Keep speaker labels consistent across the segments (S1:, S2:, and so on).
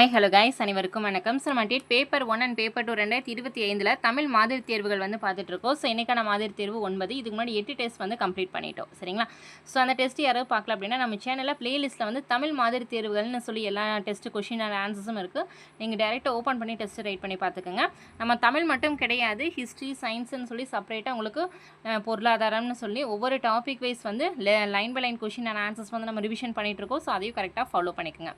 S1: Hi hello guys அனைவருக்கும் வணக்கம். So நம்ம date paper one and paper two ரெண்டாயிரத்தி இருபத்தி ஐந்தில் தமிழ் மாதிரி தேர்வுகள் வந்து பார்த்துட்ருக்கோம் ஸோ இன்றைக்கான மாதிரி தேர்வு ஒன்பது. இதுக்கு முன்னாடி எட்டு டெஸ்ட் வந்து கம்ப்ளீட் பண்ணிட்டோம். சரிங்களா? ஸோ அந்த டெஸ்ட் யாராவது பார்க்கல அப்படின்னா நம்ம சேனலில் பிளேலிஸ்ட்டில் வந்து தமிழ் மாதிரி தேர்வுகள்னு சொல்லி எல்லா டெஸ்ட் கொஷின் அண்ட் ஆன்சர்ஸும் இருக்குது நீங்கள் டேரெக்டாக ஓப்பன் பண்ணி டெஸ்ட்டு ரைட் பண்ணி பார்த்துக்கோங்க. நம்ம தமிழ் மட்டும் கிடையாது ஹிஸ்ட்ரி சயின்ஸ்னு சொல்லி செப்பரேட்டாக உங்களுக்கு பொருளாதாரம்னு சொல்லி ஒவ்வொரு டாபிக் வைஸ் வந்து line by line question and answers வந்து நம்ம ரிவிஷன் பண்ணிகிட்டு இருக்கோம். ஸோ அதையும் கரெக்டாக ஃபாலோ பண்ணிக்கோங்க.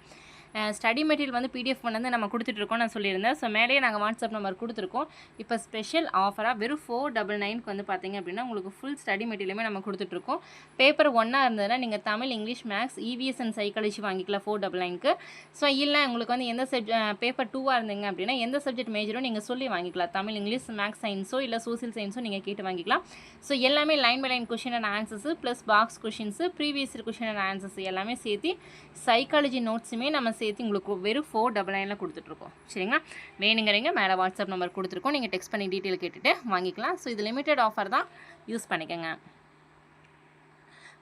S1: ஸ்டடி மெட்டீரியல் வந்து பிடிஎஃப் வந்து நம்ம கொடுத்துட்ருக்கோம் நான் சொல்லியிருந்தேன். ஸோ மேலேயே நாங்கள் வாட்ஸ்அப் நம்பர் கொடுத்துருக்கோம். இப்போ ஸ்பெஷல் ஆஃபராக வெறும் ஃபோர் டபுள் நைனுக்கு வந்து பார்த்தீங்க அப்படின்னா உங்களுக்கு ஃபுல் ஸ்டடி மெட்டீரியலுமே நம்ம கொடுத்துட்ருக்கோம். பேப்பர் ஒன்னாக இருந்ததுன்னா நீங்கள் Tamil English maths EVS and psychology வாங்கிக்கலாம் ஃபோர் டபுள் நைனுக்கு ஸோ இல்லை உங்களுக்கு வந்து எந்த சப்ஜெக்ட் பேப்பர் டூவாக இருந்தீங்க அப்படின்னா எந்த சப்ஜெக்ட் மேஜரும் நீங்கள் சொல்லி வாங்கிக்கலாம். தமிழ் இங்கிலீஷ் மேக்ஸ் சயின்ஸோ இல்லை சோசியல் சயின்ஸோ நீங்கள் கேட்டு வாங்கிக்கலாம். ஸோ எல்லாமே line by line question and answers plus box questions previous question and answers எல்லாமே சேர்த்து சைக்காலஜி நோட்ஸுமே நம்ம சேர்த்து உங்களுக்கு வெறும் ஃபோர் டபுள் நைனில் கொடுத்துட்ருக்கோம். சரிங்களா? வேணுங்கிறீங்க மேலே வாட்ஸ்அப் நம்பர் கொடுத்துருக்கோம். நீங்கள் டெக்ஸ்ட் பண்ணி டீட்டெயில் கேட்டுட்டு வாங்கிக்கலாம். ஸோ இது லிமிட்டட் ஆஃபர் தான். யூஸ் பண்ணிக்கோங்க.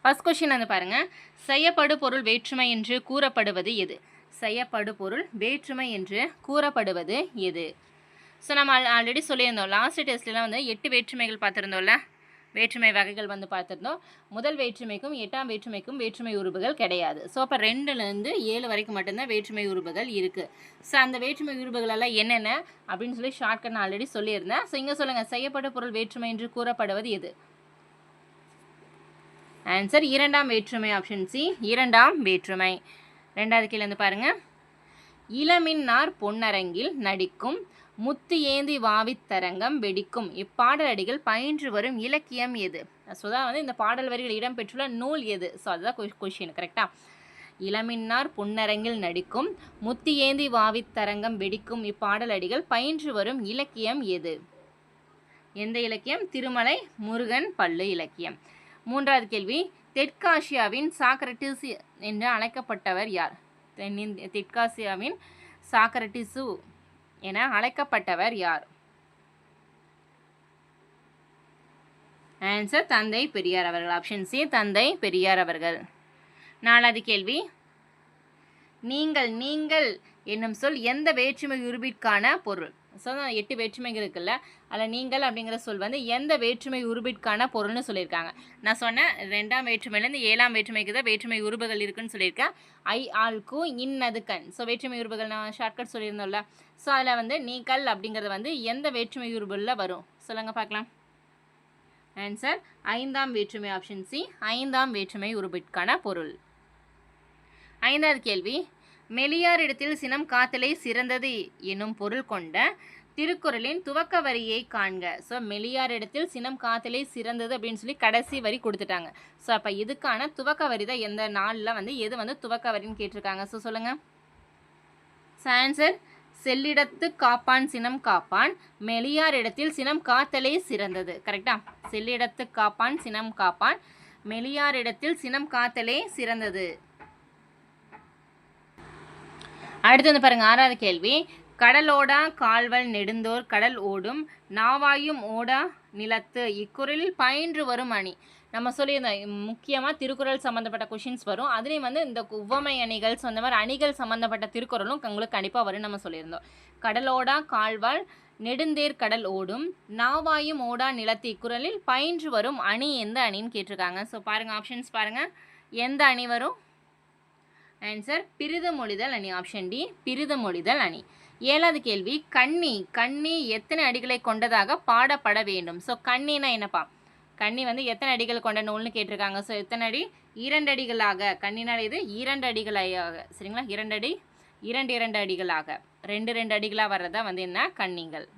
S1: ஃபர்ஸ்ட் கொஷின் வந்து பாருங்கள் செய்யப்படு பொருள் வேற்றுமை என்று கூறப்படுவது எது? செய்யப்படு பொருள் வேற்றுமை என்று கூறப்படுவது எது? ஸோ நம்ம ஆல்ரெடி சொல்லியிருந்தோம். லாஸ்ட் டெஸ்ட்லாம் வந்து எட்டு வேற்றுமைகள் பார்த்துருந்தோம்ல? வேற்றுமை வகைகள் வந்து பார்த்துருந்தோம். முதல் வேற்றுமைக்கும் எட்டாம் வேற்றுமைக்கும் வேற்றுமை உறுப்புகள் கிடையாது. ஸோ அப்போ ரெண்டுலேருந்து ஏழு வரைக்கும் மட்டும்தான் வேற்றுமை உறுப்புகள் இருக்குது ஸோ அந்த வேற்றுமை உறுப்புகளெல்லாம் என்னென்ன? அப்படின்னு சொல்லி ஷார்ட்கட் நான் ஆல்ரெடி சொல்லியிருந்தேன். ஸோ இங்கே சொல்லுங்கள் செய்யப்பட்ட பொருள் வேற்றுமை என்று கூறப்படுவது எது? ஆன்சர் இரண்டாம் வேற்றுமை ஆப்ஷன் சி இரண்டாம் வேற்றுமை. ரெண்டாவது கீழே இருந்து பாருங்க. இளமின்னார் பொன்னரங்கில் நடிக்கும் முத்து ஏந்தி வாவித்தரங்கம் வெடிக்கும். இப்பாடல் அடிகள் பயின்று வரும் இலக்கியம் எது? ஸோ தான் வந்து இந்த பாடல் வரிகள் இடம்பெற்றுள்ள நூல் எது? ஸோ அதுதான் கொஷின் கரெக்டா இளமின்னார் புன்னரங்கில் நடிக்கும். முத்து ஏந்தி வாவித்தரங்கம் வெடிக்கும். இப்பாடல் அடிகள் பயின்று வரும் இலக்கியம் எது? எந்த இலக்கியம்? திருமலை முருகன் பல்லு இலக்கியம். மூன்றாவது கேள்வி. தெற்காசியாவின் சாக்ரட்டிஸ் என்று அழைக்கப்பட்டவர் யார்? தென்னிந்திய தெற்காசியாவின் சாக்ரட்டிசு என அழைக்கப்பட்டவர் யார்? ஆன்சர் தந்தை பெரியார் அவர்கள். ஆப்ஷன் சி தந்தை பெரியார் அவர்கள். நாலாவது கேள்வி. நீங்கள் நீங்கள் என்னும் சொல் எந்த வேற்றுமை உருபிற்கான பொருள்? ஸோ எட்டு வேற்றுமைகள் இருக்குல்ல? அதில் நீங்கள் அப்படிங்கிற சொல் வந்து எந்த வேற்றுமை உருபிற்கான பொருள்னு சொல்லியிருக்காங்க. நான் சொன்னேன் ரெண்டாம் வேற்றுமையிலேருந்து ஏழாம் வேற்றுமைக்கு தான் வேற்றுமை உருபுகள் இருக்குன்னு சொல்லியிருக்கேன். ஐ ஆல்கு இன்னது கண். ஸோ வேற்றுமை உருபுகள் நான் ஷார்ட்கட் சொல்லியிருந்தோம்ல. ஸோ அதில் வந்து நீங்கள் அப்படிங்கிறது வந்து எந்த வேற்றுமை உருபுல வரும்? சொல்லுங்கள் பார்க்கலாம். ஆன்சர் ஐந்தாம் வேற்றுமை ஆப்ஷன் சி ஐந்தாம் வேற்றுமை உருபிற்கான பொருள். ஐந்தாவது கேள்வி மெலியாரிடத்தில் சினம் காத்தலை சிறந்தது எனும் பொருள் கொண்ட திருக்குறளின் துவக்க வரியை காண்க. ஸோ மெலியாரிடத்தில் சினம் காத்தலே சிறந்தது அப்படின்னு சொல்லி கடைசி வரி கொடுத்துட்டாங்க. ஸோ அப்போ இதுக்கான துவக்க வரி தான் எந்த நாளில் வந்து எது வந்து துவக்க வரின்னு கேட்டிருக்காங்க. ஸோ சொல்லுங்கள் ஆன்சர் செல்லிடத்து காப்பான் சினம் காப்பான். மெலியார் இடத்தில் சினம் காத்தலே சிறந்தது. கரெக்டா செல்லிடத்து காப்பான் சினம் காப்பான். மெலியார் இடத்தில் சினம் காத்தலே சிறந்தது. அடுத்து வந்து பாருங்க ஆறாவது கேள்வி. கடலோடா கால்வல் நெடுந்தோர் கடல் ஓடும் நாவாயும் ஓடா நிலத்து. இக்குறளில் பயின்று வரும் அணி. நம்ம சொல்லியிருந்தோம் முக்கியமாக திருக்குறள் சம்மந்தப்பட்ட கொஷின்ஸ் வரும். அதுலேயும் வந்து இந்த உவமை அணிகள் சொந்த அந்த மாதிரி அணிகள் சம்மந்தப்பட்ட திருக்குறளும் உங்களுக்கு கண்டிப்பாக வரும் நம்ம சொல்லியிருந்தோம். கடலோடா கால்வாள் நெடுந்தேர் கடல் ஓடும் நாவாயும் ஓடா நிலத்து. இக்குறளில் பயின்று வரும் அணி எந்த அணின்னு கேட்டிருக்காங்க. ஸோ பாருங்கள் ஆப்ஷன்ஸ் பாருங்கள் எந்த அணி வரும்? ஆன்சர் பிரிது மொழிதல் அணி. ஆப்ஷன் டி பிரிதமொழிதல் அணி. ஏழாவது கேள்வி கண்ணி. கன்னி எத்தனை அடிகளை கொண்டதாக பாடப்பட வேண்டும்? ஸோ கண்ணினா என்னப்பா? கண்ணி வந்து எத்தனை அடிகள் கொண்ட நூல்னு கேட்டிருக்காங்க. ஸோ எத்தனை அடி? இரண்டு அடிகளாக. கண்ணினால் இது இரண்டு அடிகளாக. சரிங்களா? இரண்டு அடி இரண்டு இரண்டு அடிகளாக. ரெண்டு ரெண்டு அடிகளாக வர்றதா வந்து என்ன? கன்னிகள்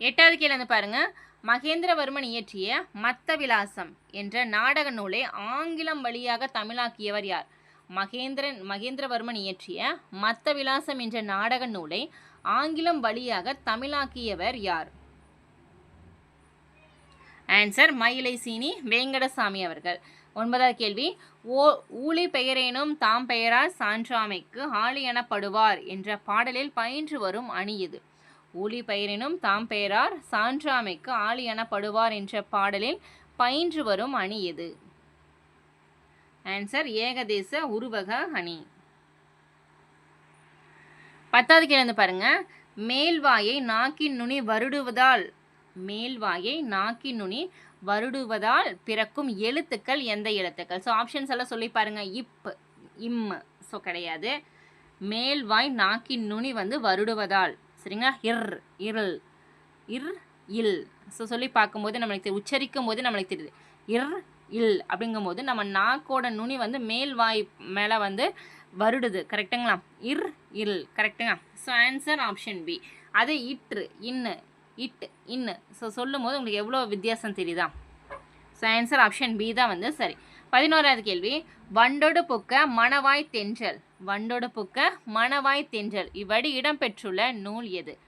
S1: எட்டாவது கேள்வி வந்து பாருங்கள் மகேந்திரவர்மன் இயற்றிய மத்த விலாசம் என்ற நாடக நூலை ஆங்கிலம் வழியாக தமிழாக்கியவர் யார்? மகேந்திரன் மகேந்திரவர்மன் இயற்றிய மத்த விலாசம் என்ற நாடக நூலை ஆங்கிலம் வழியாக தமிழாக்கியவர் யார்? ஆன்சர் மயிலை சீனி வேங்கடசாமி அவர்கள். ஒன்பதாவது கேள்வி ஓ ஊழி பெயரேனும் தாம் பெயரால் சான்றாமைக்கு ஆளி எனப்படுவார் என்ற பாடலில் பயின்று வரும் அணி இது. ஊழி பெயரினும் தாம் பெயரார் சான்றாமைக்கு ஆளி எனப்படுவார் என்ற பாடலில் பயின்று வரும் அணி எது ஆன்சர் ஏகதேச உருவக அணி. பத்தாவது கேள்வி பாருங்க. மேல்வாயை நாக்கின் நுனி வருடுவதால் மேல்வாயை நாக்கின் நுனி வருடுவதால் பிறக்கும் எழுத்துக்கள் எந்த எழுத்துக்கள்? ஸோ ஆப்ஷன்ஸ் எல்லாம் சொல்லி பாருங்க. இப் இம் ஸோ கிடையாது. மேல்வாய் நாக்கின் நுனி வந்து வருடுவதால். சரிங்களா? இர் இருள். இர் இல். ஸோ சொல்லி பார்க்கும்போது நம்மளுக்கு தெரியும் உச்சரிக்கும் போது நம்மளுக்கு தெரியுது. இர் இல் அப்படிங்கும்போது நம்ம நாக்கோட நுனி வந்து மேல் வாய் மேலே வந்து வருடுது. கரெக்டுங்களா? இர் இல். கரெக்டுங்களா? ஸோ ஆன்சர் ஆப்ஷன் பி அது இட்ரு இன்னு. இட் இன்னு. ஸோ சொல்லும்போது உங்களுக்கு எவ்வளோ வித்தியாசம் தெரியுதா? ஸோ ஆன்சர் ஆப்ஷன் பி தான் வந்து சரி. பதினோராவது கேள்வி. வண்டொடு புக்க மணவாய் தென்றல். வண்டொடு புக்க மணவாய் தென்றல். இவ்வடி இடம்பெற்றுள்ள நூல் எது?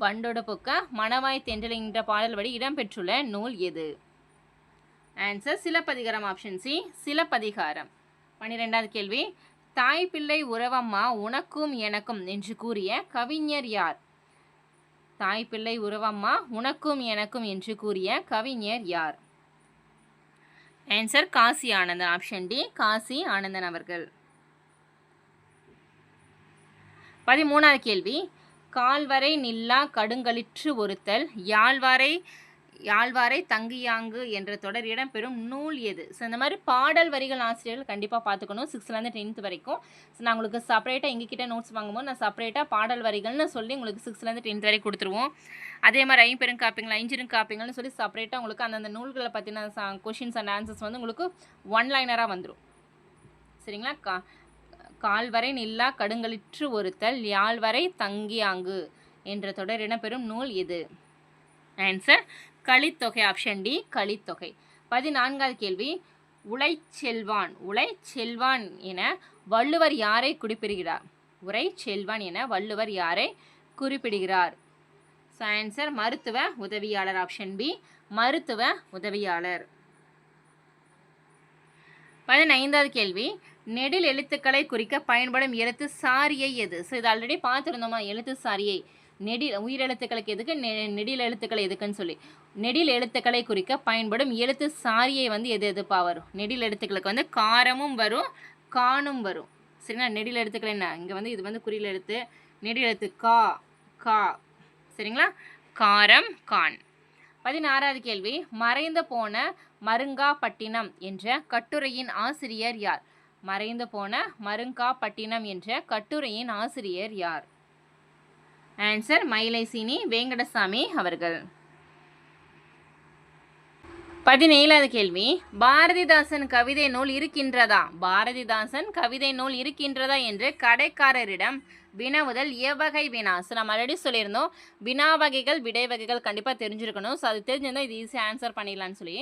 S1: வண்டொடு புக்க மணவாய் தென்றல் என்ற பாடல் வடி இடம்பெற்றுள்ள நூல் எது? Answer Silappathikaram option C Silappathikaram. பன்னிரெண்டாவது கேள்வி. தாய் பிள்ளை உறவம்மா உனக்கும் எனக்கும் என்று கூறிய கவிஞர் யார்? தாய் பிள்ளை உறவம்மா உனக்கும் எனக்கும் என்று கூறிய கவிஞர் யார்? Answer Kasi Anandan option D Kasi Anandan அவர்கள். பதிமூணாவது கேள்வி. கால்வரை நில்லா கடுங்களிற்று ஒருத்தல் யாழ்வாரை யாழ்வாரை தங்கியாங்கு என்ற தொடர் இடம்பெறும் நூல் எது. ஸோ இந்த மாதிரி பாடல் வரிகள் ஆசிரியர்கள் கண்டிப்பாக பார்த்துக்கணும். சிக்ஸ்த்லேருந்து டென்த் வரைக்கும். ஸோ நான் உங்களுக்கு செப்பரேட்டாக எங்ககிட்ட நோட்ஸ் வாங்கும்போது நான் செப்பரேட்டாக பாடல் வரிகள்னு சொல்லி உங்களுக்கு சிக்ஸ்த்லேருந்து டென்த் வரை கொடுத்துருவோம். அதே மாதிரி ஐம்பெரும் காப்பிங்கள் ஐஞ்சிரும் காப்பிங்கள்னு சொல்லி செப்பரேட்டாக உங்களுக்கு அந்தந்த நூல்களை பற்றின கொஷின்ஸ் அண்ட் ஆன்சர்ஸ் வந்து உங்களுக்கு ஒன் லைனராக வந்துடும் சரிங்களா? கா கால்வரை நில்லா கடுங்களிற்று ஒருத்தல் யாழ்வரை தங்கியாங்கு என்ற தொடர் இடம்பெறும் நூல் எது? Answer Kalithogai option D Kalithogai. பதினான்காவது கேள்வி. உழைச்செல்வான் உழைச்செல்வான் என வள்ளுவர் யாரை குறிப்பிடுகிறார்? உரை செல்வான் என வள்ளுவர் யாரை குறிப்பிடுகிறார்? ஸோ ஆன்சர் மருத்துவ உதவியாளர் ஆப்ஷன் பி மருத்துவ உதவியாளர். பதினைந்தாவது கேள்வி. நெடில் எழுத்துக்களை குறிக்க பயன்படும் எழுத்து சாரியை எது? ஸோ இது ஆல்ரெடி பார்த்துருந்தோமா? எழுத்து சாரியை. நெடில் உயிரெழுத்துக்களுக்கு எதுக்கு? நெ- நெடில் எழுத்துக்கள் எதுக்குன்னு சொல்லி. நெடில் எழுத்துக்களை குறிக்க பயன்படும் எழுத்து சாரியை வந்து எது எதுப்பா வரும்? நெடில் எழுத்துக்களுக்கு வந்து காரமும் வரும் காணும் வரும். சரிங்களா? நெடில் எழுத்துக்கள் என்ன? இங்கே வந்து இது வந்து குறியில் எழுத்து. நெடில் எழுத்து கா கா. சரிங்களா? காரம் கான். பதினாறாவது கேள்வி. மறைந்து போன மருங்காப்பட்டினம் என்ற கட்டுரையின் ஆசிரியர் யார்? மறைந்து போன மருங்காப்பட்டினம் என்ற கட்டுரையின் ஆசிரியர் யார்? ஆன்சர் மயிலைசீனி வேங்கடசாமி அவர்கள். பதினேழாவது கேள்வி. பாரதிதாசன் கவிதை நூல் இருக்கின்றதா? பாரதிதாசன் கவிதை நூல் இருக்கின்றதா என்று கடைக்காரரிடம் வினவுதல் எவ்வகை வினா. ஸோ நம்ம ஆல்ரெடி சொல்லியிருந்தோம். வினா வகைகள் விடை வகைகள் கண்டிப்பாக தெரிஞ்சிருக்கணும். ஸோ அது தெரிஞ்சிருந்தால் இது ஈஸியாக ஆன்சர் பண்ணிடலாம்னு சொல்லி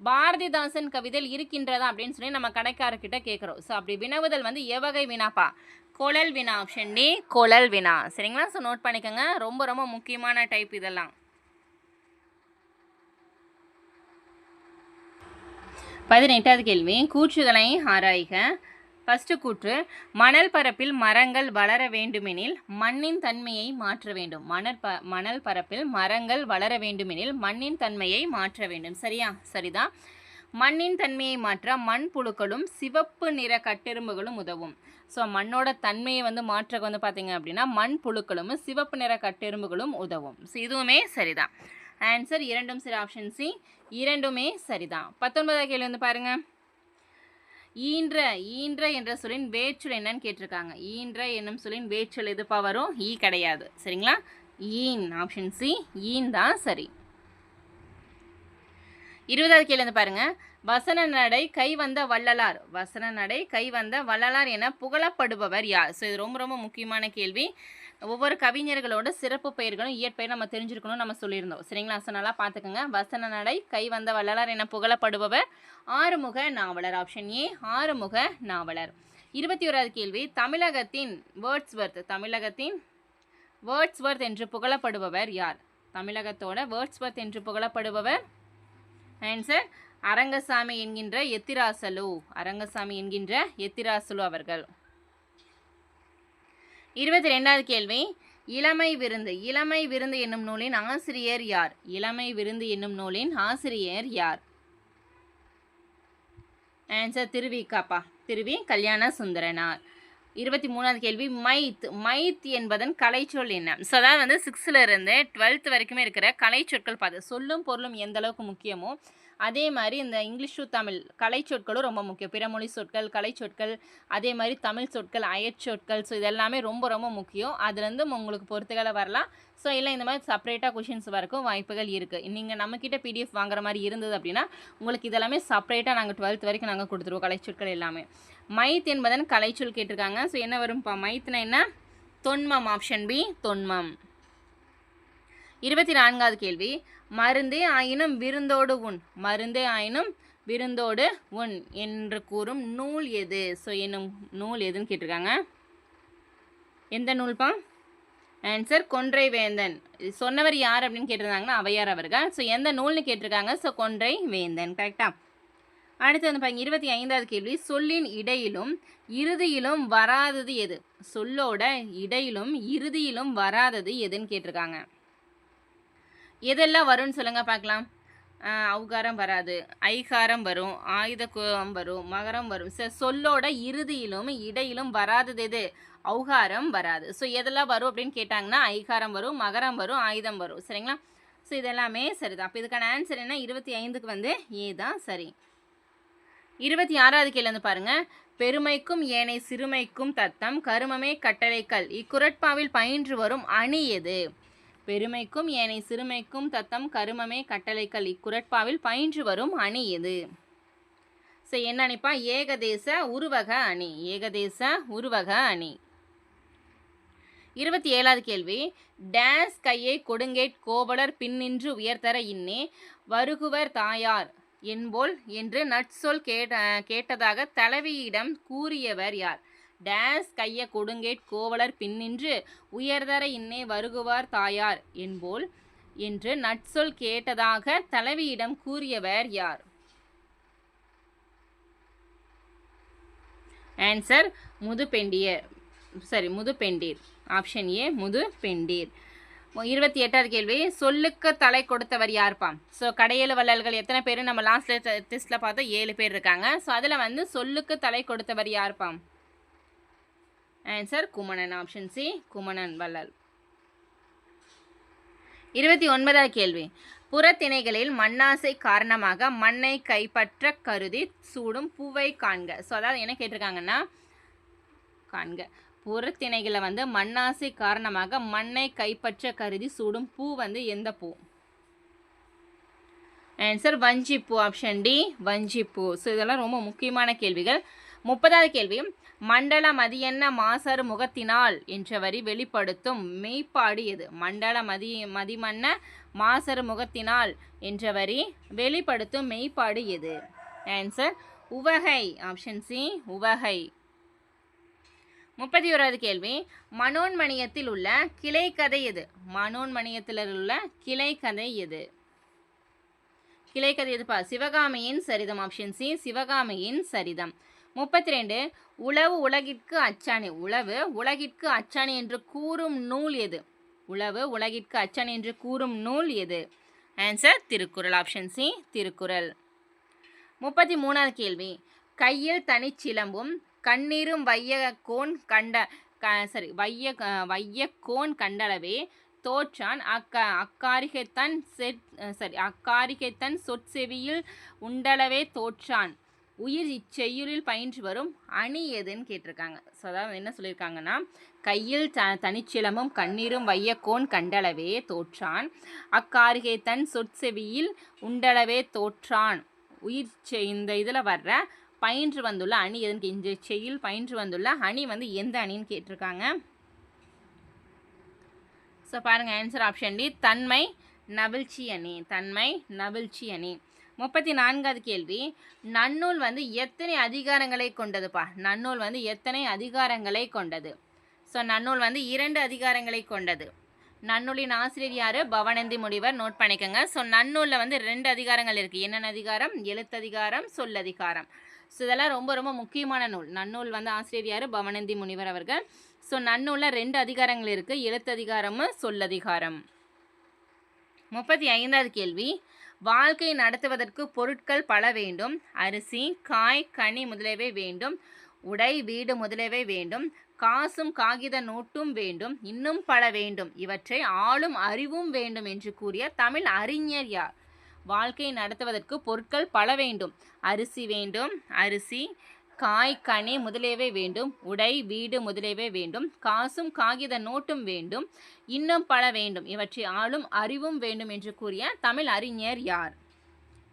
S1: பாரதிதாசன் கவிதையில் இருக்கின்றதா அப்படின்னு சொல்லி நம்ம கடைக்காரர்கிட்ட கேட்குறோம் ஸோ அப்படி வினவுதல் வந்து எவ்வகை வினாப்பா? குழல் வினா ஆப்ஷன் டி குழல் வினா. சரிங்களா? ஸோ நோட் பண்ணிக்கோங்க. ரொம்ப ரொம்ப முக்கியமான டைப் இதெல்லாம். பதினெட்டாவது கேள்வி. கூற்றுதலை ஆராய்க. ஃபஸ்ட்டு கூற்று மணல் பரப்பில் மரங்கள் வளர வேண்டுமெனில் மண்ணின் தன்மையை மாற்ற வேண்டும். மணல் ப மணல் பரப்பில் மரங்கள் வளர வேண்டுமெனில் மண்ணின் தன்மையை மாற்ற வேண்டும். சரியா? சரிதான் மண்ணின் தன்மையை மாற்ற மண் புழுக்களும் சிவப்பு நிற கட்டெரும்புகளும் உதவும். ஸோ மண்ணோட தன்மையை வந்து மாற்ற வந்து பார்த்தீங்க அப்படின்னா மண் புழுக்களும் சிவப்பு நிற கட்டெரும்புகளும் உதவும். ஸோ இதுவுமே சரிதான். ஆன்சர் இரண்டும் சரி ஆப்ஷன் சி இரண்டுமே சரிதான். பத்தொன்பதாவது கேள்வி வந்து பாருங்க. ஈன்ற ஈன்ற என்ற சொல்லின் வேற்றல் என்னன்னு கேட்டிருக்காங்க. ஈன்ற என்னும் சொல்லின் வேற்றல் எதுப்பா வரும்? ஈ கிடையாது. சரிங்களா? ஈன் ஆப்ஷன் சி ஈன் தான் சரி. இருபதாவது கேள்வி வந்து பாருங்க. வசன நடை கை வந்த வள்ளலார். வசன நடை கை வந்த வள்ளலார் என புகழப்படுபவர் யார்? ஸோ இது ரொம்ப ரொம்ப முக்கியமான கேள்வி. ஒவ்வொரு கவிஞர்களோட சிறப்பு பெயர்களும் இயற்பெயர் நம்ம தெரிஞ்சிருக்கணும் நம்ம சொல்லியிருந்தோம். சரிங்களா? ஸோ நல்லா பார்த்துக்கோங்க. வசன நடை கை வந்த வள்ளலார் என புகழப்படுபவர் ஆறுமுக நாவலர். ஆப்ஷன் ஏ ஆறுமுக நாவலர். இருபத்தி ஓராவது கேள்வி. தமிழகத்தின் வேர்ட்ஸ்வர்த் தமிழகத்தின் வேர்ட்ஸ்வர்த் என்று புகழப்படுபவர் யார்? தமிழகத்தோட வேர்ட்ஸ்வர்த் என்று புகழப்படுபவர் ஆன்சர் அரங்கசாமி என்கின்ற எத்திராசலு. அரங்கசாமி என்கின்ற எத்திராசலு அவர்கள். இருபத்தி ரெண்டாவது கேள்வி. இளமை விருந்து. இளமை விருந்து என்னும் நூலின் ஆசிரியர் யார்? இளமை விருந்து என்னும் நூலின் ஆசிரியர் யார்? ஆன்சர் திருவிக்காப்பா திருவி கல்யாண சுந்தரனார். இருபத்தி மூணாவது கேள்வி மைத் மைத் என்பதன் கலைச்சொல் என்ன? ஸோ அதாவது வந்து சிக்ஸ்த்துலேருந்து டுவெல்த் வரைக்குமே இருக்கிற கலைச்சொற்கள் பார்த்து சொல்லும் பொருளும் எந்த அளவுக்கு முக்கியமோ அதே மாதிரி இந்த இங்கிலீஷ் டு தமிழ் கலைச்சொற்களும் ரொம்ப முக்கியம். பிறமொழி சொற்கள் கலை சொற்கள் அதே மாதிரி தமிழ் சொற்கள் அயற்சொற்கள் ஸோ இதெல்லாமே ரொம்ப ரொம்ப முக்கியம். அதுலேருந்து உங்களுக்கு பொறுத்துகளை வரலாம். ஸோ இல்லை இந்த மாதிரி செப்பரேட்டாக கொஷின்ஸ் வரக்கும் வாய்ப்புகள் இருக்குது நீங்கள் நம்மக்கிட்ட பிடிஎஃப் வாங்குற மாதிரி இருந்தது அப்படின்னா உங்களுக்கு இதெல்லாமே செப்பரேட்டாக நாங்கள் டுவெல்த் வரைக்கும் நாங்கள் கொடுத்துருவோம் கலைச்சொற்கள் எல்லாமே. மைத் என்பதன் கலைச்சொல் கேட்டிருக்காங்க. ஸோ என்ன வரும்ப்பா? மைத்னா என்ன? தொன்மம் ஆப்ஷன் பி தொன்மம். இருபத்தி நான்காவது கேள்வி. மருந்தே ஆயினும் விருந்தோடு உண். மருந்தே ஆயினும் விருந்தோடு உண் என்று கூறும் நூல் எது? ஸோ என்னும் நூல் எதுன்னு கேட்டிருக்காங்க. எந்த நூல்ப்பா ஆன்சர் கொன்றை வேந்தன் சொன்னவர் யார் அப்படின்னு கேட்டிருந்தாங்கன்னா அவையார் அவர்கள். ஸோ எந்த நூல்னு கேட்டிருக்காங்க? ஸோ கொன்றை வேந்தன் கரெக்டா அடுத்து வந்து பாருங்க இருபத்தி ஐந்தாவது கேள்வி. சொல்லின் இடையிலும் இறுதியிலும் வராதது எது? சொல்லோட இடையிலும் இறுதியிலும் வராதது எதுன்னு கேட்டிருக்காங்க. எதெல்லாம் வரும்னு சொல்லுங்க பார்க்கலாம். அவுகாரம் வராது ஐகாரம் வரும் ஆயுத கோம் வரும் மகரம் வரும். ச சொல்லோட இறுதியிலும் இடையிலும் வராதது எது? அவுகாரம் வராது. ஸோ எதெல்லாம் வரும் அப்படின்னு கேட்டாங்கன்னா ஐகாரம் வரும் மகரம் வரும் ஆயுதம் வரும். சரிங்களா? ஸோ இதெல்லாமே சரிதான். அப்போ இதுக்கான ஆன்சர் என்ன? இருபத்தி ஐந்துக்கு வந்து ஏ தான் சரி. இருபத்தி ஆறாவது கேள்வி பாருங்கள் பெருமைக்கும் ஏனை சிறுமைக்கும் தத்தம் கருமமே கட்டளைக்கல். இக்குரட்பாவில் பயின்று வரும் அணி எது? பெருமைக்கும் ஏனை சிறுமைக்கும் தத்தம் கருமமே கட்டளைக்கல் இக்குரட்பாவில் பயின்று வரும் அணி எது? ஸோ என்ன அணிப்பா? ஏகதேச உருவக அணி. ஏகதேச உருவக அணி. இருபத்தி ஏழாவது கேள்வி. டேஸ் கையை கொடுங்கேட் கோவலர் பின்னின்று உயர்தர இன்னே வருகுவர் தாயார் என்போல் என்று நட்சொல் கேட்ட கேட்டதாக தலைவியிடம் கூறியவர் யார்? டேஸ் கைய கொடுங்கேட் கோவலர் பின்னின்று உயர்தர இன்னே வருகுவார் தாயார் என்போல் என்று நட்சொல் கேட்டதாக தலைவியிடம் கூறியவர் யார்? ஆன்சர் முதுபெண்டியர். சரி முதுபெண்டீர். ஆப்ஷன் ஏ முதுபெண்டீர். இருபத்தி எட்டாவது கேள்வி சொல்லுக்கு தலை கொடுத்தவர் யார்ப்பாம் ஸோ கடையேழு வள்ளல்கள் எத்தனை பேர்? நம்ம லாஸ்ட் டெஸ்ட்டில் பார்த்தோம் ஏழு பேர் இருக்காங்க. ஸோ அதில் வந்து சொல்லுக்கு தலை கொடுத்தவர் யார்ப்பாம் answer Kumanan option C Kumanan வள்ளல் இருபத்தி ஒன்பதாவது கேள்வி. புறத்திணைகளில் மண்ணாசை காரணமாக மண்ணை கைப்பற்ற கருதி சூடும் பூவை காண்க. ஸோ அதாவது என்ன கேட்டிருக்காங்கன்னா காண்க. புறத்திணைகளை வந்து மண்ணாசை காரணமாக மண்ணை கைப்பற்ற கருதி சூடும் பூ வந்து எந்த பூ? ஆன்சர் வஞ்சிப்பூ. ஆப்ஷன் டி வஞ்சிப்பூ. ஸோ இதெல்லாம் ரொம்ப முக்கியமான கேள்விகள். முப்பதாவது கேள்வி. மண்டல மதியென்ன மாசரு முகத்தினால் என்ற வரி வெளிப்படுத்தும் மெய்ப்பாடு எது மண்டல மதி மதிமன்ன மாசரு முகத்தினால் என்ற வரி வெளிப்படுத்தும் மெய்ப்பாடு எது ஆன்சர் உவகை. ஆப்ஷன் சி உவகை. முப்பத்தி ஓராவது கேள்வி. மனோன்மணியத்தில் உள்ள கிளை கதை எது? மனோன்மணியத்தில் உள்ள கிளை கதை எது? கிளை கதை எதுப்பா? சிவகாமியின் சரிதம். ஆப்ஷன் சி சிவகாமியின் சரிதம். முப்பத்தி ரெண்டு உளவு உலகிற்கு அச்சாணி. உளவு உலகிற்கு அச்சாணி என்று கூறும் நூல் எது? உளவு உலகிற்கு அச்சாணி என்று கூறும் நூல் எது? Answer Thirukkural. Option C Thirukkural. முப்பத்தி மூணாவது கேள்வி. கையில் தனிச்சிலம்பும் கண்ணீரும் வைய கோன் கண்ட க சரி வைய வைய கோன் கண்டளவே தோற்றான் அக்க அக்காரிகைத்தன் செட் சரி அக்காரிகைத்தன் சொற்செவியில் உண்டளவே தோற்றான். உயிர் இச்செய்யுளில் பயின்று வரும் அணி எதுன்னு கேட்டிருக்காங்க. ஸோ அதாவது என்ன சொல்லியிருக்காங்கன்னா கையில் த தனிச்சிலமும் கண்ணீரும் வையக்கோன் கண்டளவே தோற்றான். அக்காரிகை தன் சொற்செவியில் உண்டளவே தோற்றான். உயிர் இந்த இதில் வர்ற பயின்று வந்துள்ள அணி எதுன்னு இந்த செய்யில் பயின்று வந்துள்ள அணி வந்து எந்த அணின்னு கேட்டிருக்காங்க. ஸோ பாருங்கள் ஆன்சர் ஆப்ஷன் டி தன்மை நவிழ்ச்சி அணி. தன்மை நவிழ்ச்சி அணி. முப்பத்தி நான்காவது கேள்வி. நன்னூல் வந்து எத்தனை அதிகாரங்களை கொண்டதுப்பா? நன்னூல் வந்து எத்தனை அதிகாரங்களை கொண்டது? ஸோ நன்னூல் வந்து இரண்டு அதிகாரங்களை கொண்டது. நன்னூலின் ஆசிரியர் யார்? பவனந்தி முனிவர். நோட் பண்ணிக்கோங்க. ஸோ நன்னூலில் வந்து ரெண்டு அதிகாரங்கள் இருக்குது என்னென்ன அதிகாரம்? எழுத்ததிகாரம் சொல்லதிகாரம். ஸோ இதெல்லாம் ரொம்ப ரொம்ப முக்கியமான நூல். நன்னூல் வந்து ஆசிரியர் யார்? பவனந்தி முனிவர் அவர்கள். ஸோ நன்னூலில் ரெண்டு அதிகாரங்கள் இருக்குது எழுத்ததிகாரமும் சொல்லதிகாரம். முப்பத்தி ஐந்தாவது கேள்வி. வாழ்க்கை நடத்துவதற்கு பொருட்கள் பல வேண்டும். அரிசி காய் கனி முதலியவை வேண்டும். உடை வீடு முதலியவை வேண்டும். காசும் காகித நோட்டும் வேண்டும். இன்னும் பல வேண்டும். இவற்றை ஆளும் அறிவும் வேண்டும் என்று கூறிய தமிழ் அறிஞர் யார்? வாழ்க்கை நடத்துவதற்கு பொருட்கள் பல வேண்டும். அரிசி வேண்டும். அரிசி காய் கனி முதலியவை வேண்டும். உடை வீடு முதலியவை வேண்டும். காசும் காகித நோட்டும் வேண்டும். இன்னும் பல வேண்டும். இவற்றை ஆளும் அறிவும் வேண்டும் என்று கூறிய தமிழ் அறிஞர் யார்?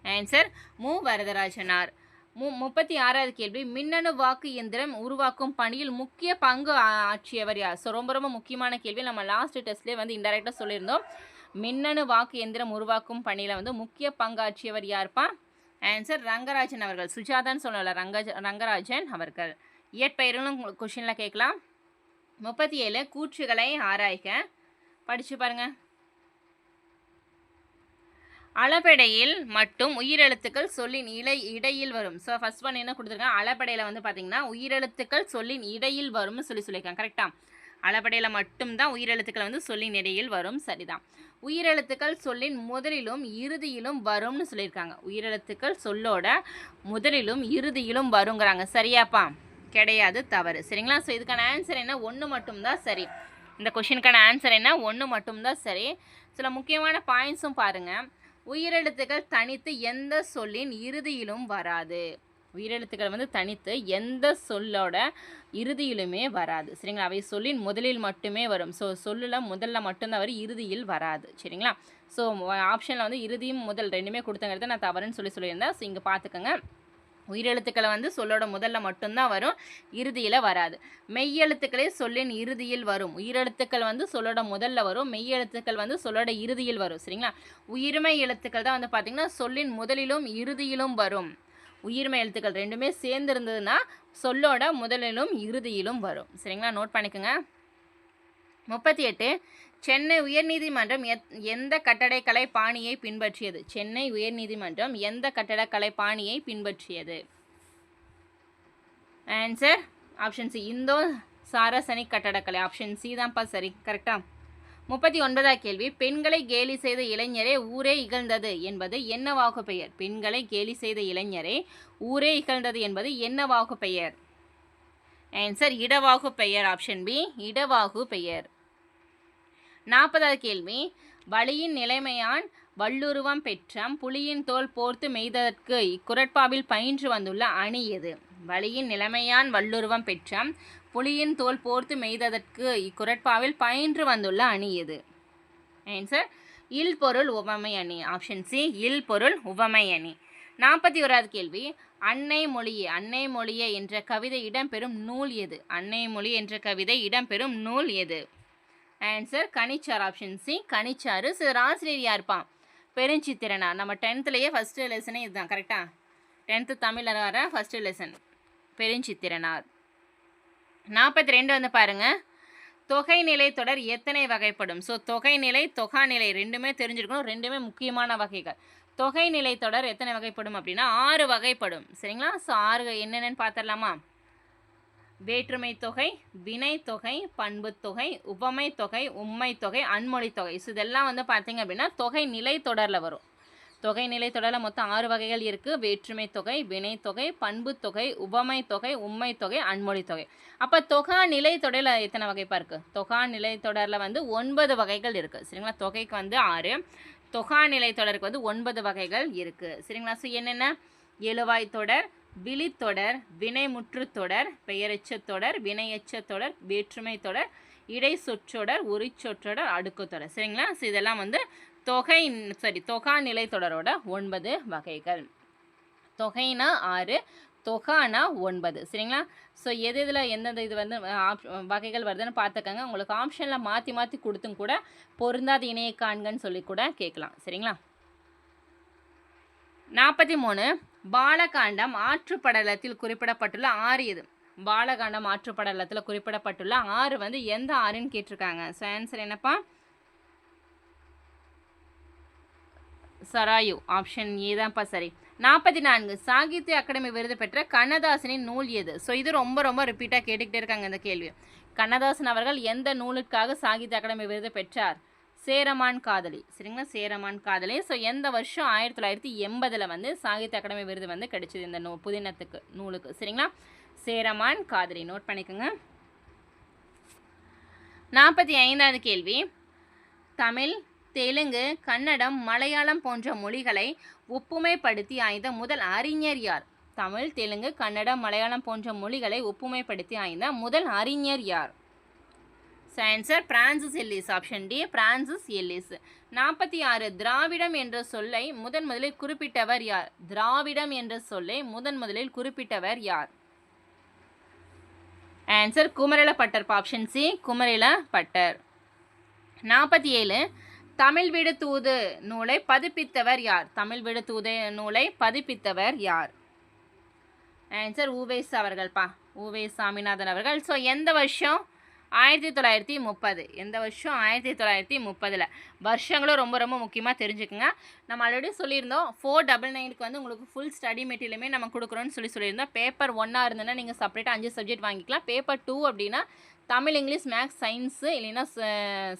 S1: ஆன்சர் மு. வரதராஜனார். மு. முப்பத்தி ஆறாவது கேள்வி. மின்னணு வாக்கு இயந்திரம் உருவாக்கும் பணியில் முக்கிய பங்கு ஆற்றியவர் யார்? ஸோ ரொம்ப ரொம்ப முக்கியமான கேள்வி. நம்ம லாஸ்ட் டெஸ்ட்லேயே வந்து இன்டெரக்டாக சொல்லியிருந்தோம். மின்னணு வாக்கு இயந்திரம் உருவாக்கும் பணியில் வந்து முக்கிய பங்காற்றியவர் யார்ப்பா? ஆன்சர் ரங்கராஜன் அவர்கள் சுஜாதான்னு சொல்லல ரங்கஜ ரங்கராஜன் அவர்கள். இயற்பெயர்களும் கொஷினில் கேட்கலாம். முப்பத்தி ஏழு கூற்றுகளை ஆராய்க. படித்து பாருங்கள் அளபெடையில் மட்டும் உயிரெழுத்துக்கள் சொல்லின் இலை இடையில் வரும். ஸோ ஃபர்ஸ்ட் ஒன் என்ன கொடுத்துருக்காங்க? அளபடையில் வந்து பார்த்தீங்கன்னா உயிரெழுத்துக்கள் சொல்லின் இடையில் வரும்னு சொல்லி சொல்லியிருக்கேன் கரெக்டாக அளபெடையில் மட்டும்தான் உயிரெழுத்துக்கள் வந்து சொல்லின் இடையில் வரும். சரிதான். உயிரெழுத்துக்கள் சொல்லின் முதலிலும் இறுதியிலும் வரும்னு சொல்லியிருக்காங்க. உயிரெழுத்துக்கள் சொல்லோட முதலிலும் இறுதியிலும் வருங்கிறாங்க. சரியாப்பா? கிடையாது தவறு. சரிங்களா? ஸோ இதுக்கான ஆன்சர் என்ன? ஒன்று மட்டும்தான் சரி. இந்த கொஷினுக்கான ஆன்சர் என்ன? ஒன்று மட்டும்தான் சரி. சில முக்கியமான பாயிண்ட்ஸும் பாருங்கள் உயிரெழுத்துக்கள் தனித்து எந்த சொல்லின் இறுதியிலும் வராது. உயிரெழுத்துக்கள் வந்து தனித்து எந்த சொல்லோட இறுதியிலுமே வராது. சரிங்களா? அவை சொல்லின் முதலில் மட்டுமே வரும். ஸோ சொல்லில் முதல்ல மட்டும்தான் வரும் இறுதியில் வராது. சரிங்களா? ஸோ ஆப்ஷனில் வந்து இறுதியும் முதல் ரெண்டுமே கொடுத்தங்கிறத நான் தவறுன்னு சொல்லி சொல்லியிருந்தேன். ஸோ இங்கே பார்த்துக்கோங்க உயிரெழுத்துக்களை வந்து சொல்லோட முதல்ல மட்டும்தான் வரும் இறுதியில் வராது. மெய்யெழுத்துக்களே சொல்லின் இறுதியில் வரும். உயிரெழுத்துக்கள் வந்து சொல்லோட முதல்ல வரும் மெய்யெழுத்துக்கள் வந்து சொல்லோட இறுதியில் வரும். சரிங்களா? உயிர்மை எழுத்துக்கள் தான் வந்து பார்த்திங்கன்னா சொல்லின் முதலிலும் இறுதியிலும் வரும். உயிர்மை எழுத்துக்கள் ரெண்டுமே சேர்ந்து இருந்ததுன்னா சொல்லோட முதலிலும் இறுதியிலும் வரும். சரிங்களா? நோட் பண்ணிக்கோங்க. முப்பத்தி எட்டு சென்னை உயர்நீதிமன்றம் எத் எந்த கட்டடக்கலை பாணியை பின்பற்றியது? சென்னை உயர்நீதிமன்றம் எந்த கட்டடக்கலை பாணியை பின்பற்றியது? Answer option C Indo Saracenic கட்டடக்கலை. ஆப்ஷன் சி தான்ப்பா. சரி கரெக்டாக முப்பத்தி ஒன்பதாம் கேள்வி. பெண்களை கேலி செய்த இளைஞரே ஊரே இகழ்ந்தது என்பது என்ன வாகு பெயர்? பெண்களை கேலி செய்த இளைஞரே ஊரே இகழ்ந்தது என்பது என்ன வாகு பெயர்? ஆன்சர் இடவாகு பெயர். ஆப்ஷன் பி இடவாகு பெயர். நாற்பதாவது கேள்வி. வலியின் நிலைமையான் வல்லுருவம் பெற்றம் புலியின் தோல் போர்த்து மெய்ததற்கு இக்குரட்பாவில் பயின்று வந்துள்ள அணி எது? வலியின் நிலைமையான் வல்லுருவம் பெற்றம் புலியின் தோல் போர்த்து மெய்ததற்கு இக்குரட்பாவில் பயின்று வந்துள்ள அணி எது ஆன்சர் இல் பொருள் உவமை அணி. ஆப்ஷன் சி இல் பொருள் உவமை அணி. நாற்பத்தி ஓராவது கேள்வி. அன்னை மொழியே அன்னை மொழியே என்ற கவிதை இடம்பெறும் நூல் எது? அன்னை மொழி என்ற கவிதை இடம்பெறும் நூல் எது? Answer Kanichar option C Kanicharu. சில ஆசிரியர் யாருப்பான் பெருஞ்சித்திரனார் நம்ம டென்த்துலேயே ஃபஸ்ட்டு லெசனே இதுதான் கரெக்டாக டென்த்து தமிழில் வர ஃபஸ்ட்டு லெசன் பெருஞ்சித்திரனார். நாற்பத்தி ரெண்டு வந்து பாருங்க. தொகைநிலை தொடர் எத்தனை வகைப்படும்? ஸோ தொகைநிலை தொகாநிலை ரெண்டுமே தெரிஞ்சிருக்கணும். ரெண்டுமே முக்கியமான வகைகள். தொகைநிலை தொடர் எத்தனை வகைப்படும் அப்படின்னா ஆறு வகைப்படும். சரிங்களா? ஸோ ஆறு என்னென்னு பார்த்துடலாமா வேற்றுமை தொகை வினை தொகை பண்பு தொகை உவமை தொகை உம்மை தொகை அன்மொழி தொகை. ஸோ இதெல்லாம் வந்து பார்த்தீங்க அப்படின்னா தொகை நிலை தொடரில் வரும். தொகை நிலை தொடரில் மொத்தம் ஆறு வகைகள் இருக்குது வேற்றுமை தொகை வினைத்தொகை தொகை பண்பு தொகை உவமை தொகை உண்மை தொகை அன்மொழி தொகை. அப்போ தொகா நிலை தொடரில் எத்தனை வகைப்பா இருக்குது தொகா நிலை தொடரில் வந்து ஒன்பது வகைகள் இருக்குது சரிங்களா? தொகைக்கு வந்து ஆறு. தொகா நிலை தொடருக்கு வந்து ஒன்பது வகைகள் இருக்குது சரிங்களா? ஸோ என்னென்ன? எழுவாய் தொடர் விழித்தொடர் வினைமுற்று தொடர் பெயரெச்ச தொடர் வினையெச்ச தொடர் வேற்றுமை தொடர் இடை சொற்றொடர் உரிச்சொற்றொடர் அடுக்கு தொடர். சரிங்களா? ஸோ இதெல்லாம் வந்து தொகை சாரி தொகா நிலை தொடரோட ஒன்பது வகைகள். தொகைனா ஆறு தொகானா ஒன்பது. சரிங்களா? ஸோ எது இதில் எந்தெந்த இது வந்து ஆப் வகைகள் வருதுன்னு பார்த்துக்கங்க. உங்களுக்கு ஆப்ஷனில் மாற்றி மாற்றி கொடுத்தும் கூட பொருந்தாத இணைய காண்கன்னு சொல்லி கூட கேட்கலாம். சரிங்களா? நாற்பத்தி மூணு பாலகாண்டம் ஆற்றுப்படலத்தில் குறிப்பிடப்பட்டுள்ள ஆறு இது பாலகாண்டம் ஆற்றுப்படலத்தில் குறிப்பிடப்பட்டுள்ள ஆறு வந்து எந்த ஆறுன்னு கேட்டிருக்காங்க. ஸோ ஆன்சர் என்னப்பா? சராயு ஆப்ஷன் ஏ தான்ப்பா சரி. நாற்பத்தி நான்கு சாகித்ய அகாடமி விருது பெற்ற கண்ணதாசனின் நூல் எது? ஸோ இது ரொம்ப ரொம்ப ரிப்பீட்டாக கேட்டுக்கிட்டே இருக்காங்க இந்த கேள்வி. கண்ணதாசன் அவர்கள் எந்த நூலுக்காக சாகித்ய அகாடமி விருது பெற்றார்? சேரமான் காதலி. சரிங்களா? சேரமான் காதலி. ஸோ எந்த வருஷம் ஆயிரத்தி தொள்ளாயிரத்தி எண்பதில் வந்து சாகித்ய அகாடமி விருது வந்து கிடைச்சிது இந்த நூ புதினத்துக்கு நூலுக்கு. சரிங்களா? சேரமான் காதலி. நோட் பண்ணிக்கோங்க. நாற்பத்தி ஐந்தாவது கேள்வி. தமிழ் தெலுங்கு கன்னடம் மலையாளம் போன்ற மொழிகளை ஒப்புமைப்படுத்தி ஆய்ந்த முதல் அறிஞர் யார்? தமிழ் தெலுங்கு கன்னடம் மலையாளம் போன்ற மொழிகளை ஒப்புமைப்படுத்தி ஆய்ந்த முதல் அறிஞர் யார்? Answer Francis Ellis. Option D Francis Ellis. நாற்பத்தி ஆறு திராவிடம் என்ற சொல்லை முதன் முதலில் குறிப்பிட்டவர் யார்? திராவிடம் என்ற சொல்லை முதன் முதலில் குறிப்பிட்டவர் யார்? Answer Kumarila Bhattar option C Kumarila Bhattar நாற்பத்தி ஏழு தமிழ் விடு தூது நூலை பதிப்பித்தவர் யார்? தமிழ் விடு தூது நூலை பதிப்பித்தவர் யார்? ஆன்சர் உவேஸ் அவர்கள்ப்பா. உவேஸ் சாமிநாதன் அவர்கள். ஸோ எந்த வருஷம்? ஆயிரத்தி தொள்ளாயிரத்தி முப்பது. எந்த வருஷம்? ஆயிரத்தி தொள்ளாயிரத்தி முப்பதில். வருஷங்களும் ரொம்ப ரொம்ப முக்கியமாக தெரிஞ்சுக்குங்க. நம்ம ஆல்ரெடி சொல்லியிருந்தோம். ஃபோர் டபுள் நைனுக்கு வந்து உங்களுக்கு ஃபுல் ஸ்டடி மெட்டீரியலுமே நம்ம கொடுக்குறோன்னு சொல்லி சொல்லியிருந்தோம். பேப்பர் ஒன்னாக இருந்ததுன்னா நீங்கள் செப்பரேட்டாக அஞ்சு சப்ஜெக்ட் வாங்கிக்கலாம். பேப்பர் டூ அப்படின்னா தமிழ் இங்கிலீஷ் மேக்ஸ் சயின்ஸு இல்லைன்னா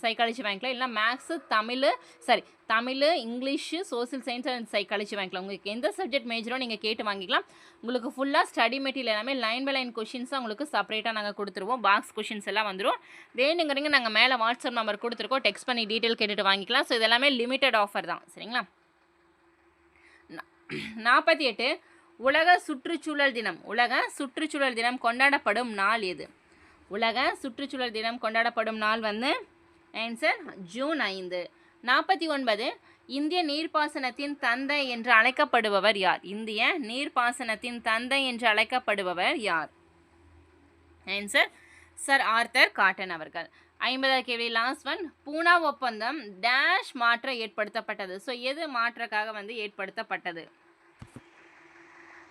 S1: சைக்காலஜி வாங்கிக்கலாம் இல்லைனா maths Tamil sorry Tamil English social science and psychology வாங்கிக்கலாம் உங்களுக்கு எந்த சப்ஜெக்ட் மேஜரோ நீங்கள் கேட்டு வாங்கிக்கலாம். உங்களுக்கு ஃபுல்லாக ஸ்டடி மெட்டீரியல் எல்லாமே லைன் பை லைன் கொஷின்ஸாக உங்களுக்கு செப்பரேட்டாக நாங்கள் கொடுத்துருவோம். பாக்ஸ் கொஷின்ஸ் எல்லாம் வந்துடும் வேணுங்கிறீங்க நாங்கள் மேலே வாட்ஸ்அப் நம்பர் கொடுத்துருக்கோம். டெக்ஸ்ட் பண்ணி டீட்டெயில் கேட்டுட்டு வாங்கிக்கலாம். ஸோ இதெல்லாமே லிமிட்டட் ஆஃபர் தான். சரிங்களா? நாற்பத்தி எட்டு உலக சுற்றுச்சூழல் தினம். உலக சுற்றுச்சூழல் தினம் கொண்டாடப்படும் நாள் எது? உலக சுற்றுச்சூழல் தினம் கொண்டாடப்படும் நாள் வந்து ஆன்சர் ஜூன் ஐந்து. நாற்பத்தி ஒன்பது இந்திய நீர்ப்பாசனத்தின் தந்தை என்று அழைக்கப்படுபவர் யார்? இந்திய நீர்ப்பாசனத்தின் தந்தை என்று அழைக்கப்படுபவர் யார்? ஆன்சர் சர் ஆர்த்தர் காட்டன் அவர்கள். ஐம்பதாவது கேள்வி லாஸ்ட் ஒன் பூனா ஒப்பந்தம் டேஷ் மாற்ற ஏற்படுத்தப்பட்டது. ஸோ எது மாற்றக்காக வந்து ஏற்படுத்தப்பட்டது?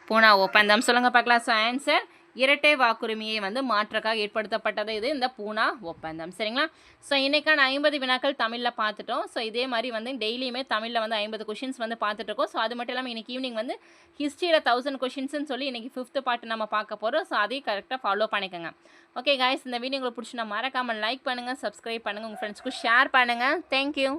S1: பூனா ஒப்பந்தம். சொல்லுங்கள் பார்க்கலாம். ஸோ ஆன்சர் இரட்டை வாக்குரிமையை வந்து மாற்றக்காக ஏற்படுத்தப்பட்டது இது. இந்த பூனா ஒப்பந்தம். சரிங்களா? ஸோ இன்றைக்கான ஐம்பது வினாக்கள் தமிழில் பார்த்துட்டோம். ஸோ இதே மாதிரி வந்து டெய்லியுமே தமிழில் வந்து ஐம்பது கொஷின்ஸ் வந்து பார்த்துட்ருக்கோம் ஸோ அது மட்டும் இல்லாமல் இன்றைக்கி ஈவினிங் வந்து ஹிஸ்ட்ரியில் தௌசண்ட் கொஷின்ஸ்னு சொல்லி இன்றைக்கி ஃபிஃப்த்து பார்ட் நம்ம பார்க்க போகிறோம் ஸோ அதையும் கரெக்டாக ஃபாலோ பண்ணிக்கோங்க. ஓகே காய்ஸ் இந்த வீடியோ உங்களுக்கு பிடிச்சினா மறக்காமல் லைக் பண்ணுங்கள் சப்ஸ்கிரைப் பண்ணுங்கள் உங்கள் ஃப்ரெண்ட்ஸ்க்கு ஷேர் பண்ணுங்கள் தேங்க்யூ